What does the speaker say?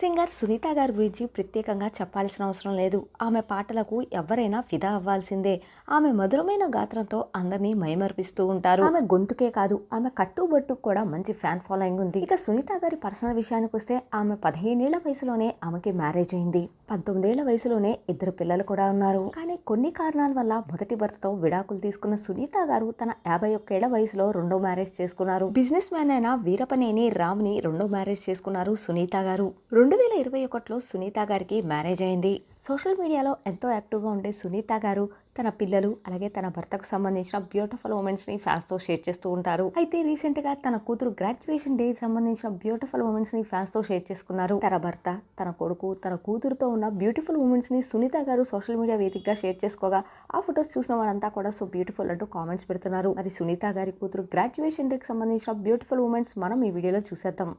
Singer Sunitha గారి గురించి ప్రత్యేకంగా చెప్పాల్సిన అవసరం లేదు. ఆమె పాటలకు ఎవరైనా ఫిదా అవ్వాల్సిందే. ఆమె మధురమైన గాత్రంతో అందరినీ మైమర్పిస్తూ ఉంటారు. ఆమె గొంతుకే కాదు ఆమె కట్టుబట్టు కూడా మంచి ఫ్యాన్ ఫాలోయింగ్ ఉంది. ఇక సునీత గారి పర్సనల్ విషయానికి వస్తే ఆమె పదిహేనేళ్ళ వయసులోనే ఆమెకి మ్యారేజ్ అయింది. పంతొమ్మిదేళ్ళ వయసులోనే ఇద్దరు పిల్లలు కూడా ఉన్నారు. కానీ కొన్ని కారణాల వల్ల మొదటి భర్తతో విడాకులు తీసుకున్న సునీత గారు తన యాభై ఒక్కేళ్ళ వయసులో రెండో మ్యారేజ్ చేసుకున్నారు. బిజినెస్ మ్యాన్ అయిన వీరపనేని రామ్ని రెండో మ్యారేజ్ చేసుకున్నారు సునీత గారు. రెండు వేల ఇరవై ఒకటిలో సునీత గారికి మ్యారేజ్ అయింది. సోషల్ మీడియాలో ఎంతో యాక్టివ్గా ఉండే సునీత గారు తన పిల్లలు అలాగే తన భర్తకు సంబంధించిన బ్యూటిఫుల్ మూమెంట్స్ని ఫ్యాన్స్తో ఫ్యాన్స్తో షేర్ చేస్తూ ఉంటారు. అయితే రీసెంట్గా తన కూతురు గ్రాడ్యుయేషన్ డే సంబంధించిన బ్యూటిఫుల్ మూమెంట్స్ని ఫ్యాన్స్తో షేర్ చేసుకున్నారు. తన భర్త తన కొడుకు తన కూతురుతో ఉన్న బ్యూటిఫుల్ మూమెంట్స్ని సునీత గారు సోషల్ మీడియా వేదికగా షేర్ చేసుకోగా ఆ ఫొటోస్ చూసిన వాళ్ళంతా కూడా సో బ్యూటిఫుల్ అంటూ కామెంట్స్ పెడుతున్నారు. మరి సునీత గారి కూతురు గ్రాడ్యుయేషన్ డేకి సంబంధించిన బ్యూటిఫుల్ మూమెంట్స్ మనం ఈ వీడియోలో చూసేద్దాం.